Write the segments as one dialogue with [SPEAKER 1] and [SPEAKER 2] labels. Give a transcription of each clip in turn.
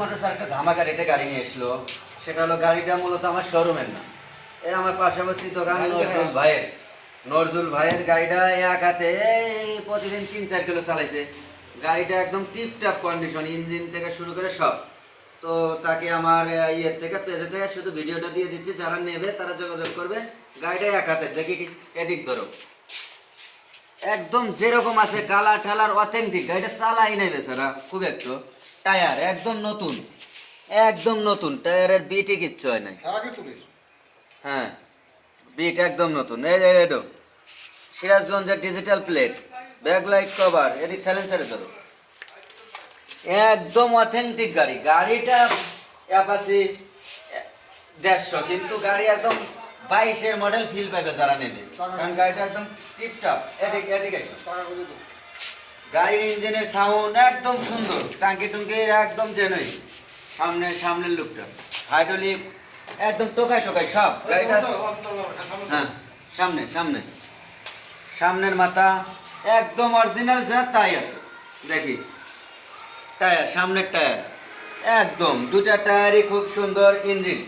[SPEAKER 1] Motors একটা ধামাকা রেটে গাড়ি নিয়ে এসলো। সেটা হলো গাড়িটা মূলত আমার শোরুমের না। এই আমার দোকান নজরুল ভাইয়ের। নজরুল ভাইয়ের গাড়িটা এক হাতে প্রতিদিন তিন চার কিলো চালাইছে। গাড়িটা একদম টিপটাপ কন্ডিশন ইঞ্জিন থেকে শুরু করে সব। তো তাকে আমার ইয়ের থেকে পেজে থেকে শুধু ভিডিওটা দিয়ে দিচ্ছি। যারা নেবে তারা যোগাযোগ করবে। গাড়িটা এক হাতে দেখি এদিক ধরো। একদম যেরকম আছে কালার ঠালার অথেন্টিক গাড়িটা চালাই নাই বেচারা খুব একটু। টায়ার একদম নতুন। একদম নতুন টায়ারের বিটই কিচ্ছু হয় নাই। হ্যাঁ বিট একদম নতুন। এই রেডো সিরাজগঞ্জের ডিজিটাল প্লেট ব্যাকলাইট কভার এদিক সাইলেন্সারে ধরো। একদম অথেন্টিক গাড়ি। গাড়িটা অ্যাপাসি দেড়শো কিন্তু গাড়ি একদম বাইশের মডেল ফিল পাবে যারা নেবে। কারণ গাড়িটা একদম টিপটপ এদিক এদিকে। গাড়ির ইঞ্জিনের সাউন্ড একদম সুন্দর টাঙ্কি টুঙ্কি একদম জেনুই সামনে সামনের লুকটা হাইড্রোলিক একদম টোকাই টোকাই সব। গাড়িটা হ্যাঁ সামনে সামনে। সামনের মাথা একদম অরিজিনাল যা তাই আছে। দেখি। টায়ার সামনের টায়ার। একদম দুটা টায়ারই খুব সুন্দর ইঞ্জিন।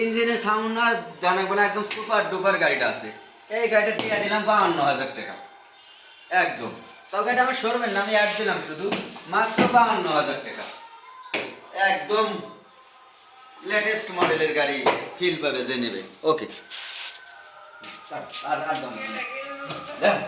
[SPEAKER 1] ইঞ্জিনের সাউন্ড আর জানা বলে একদম সুপার ডুপার গাড়িটা আছে। এই গাড়িটা দিয়ে দিলাম বাহান্ন হাজার টাকা। একদম। তবে এটা আমার শোরুমের নামে অ্যাড দিলাম শুধু, মাত্র বাহান্ন হাজার টাকা। একদম লেটেস্ট মডেলের গাড়ি ফিল পাবে যে নেবে। ওকে আর আর দাম।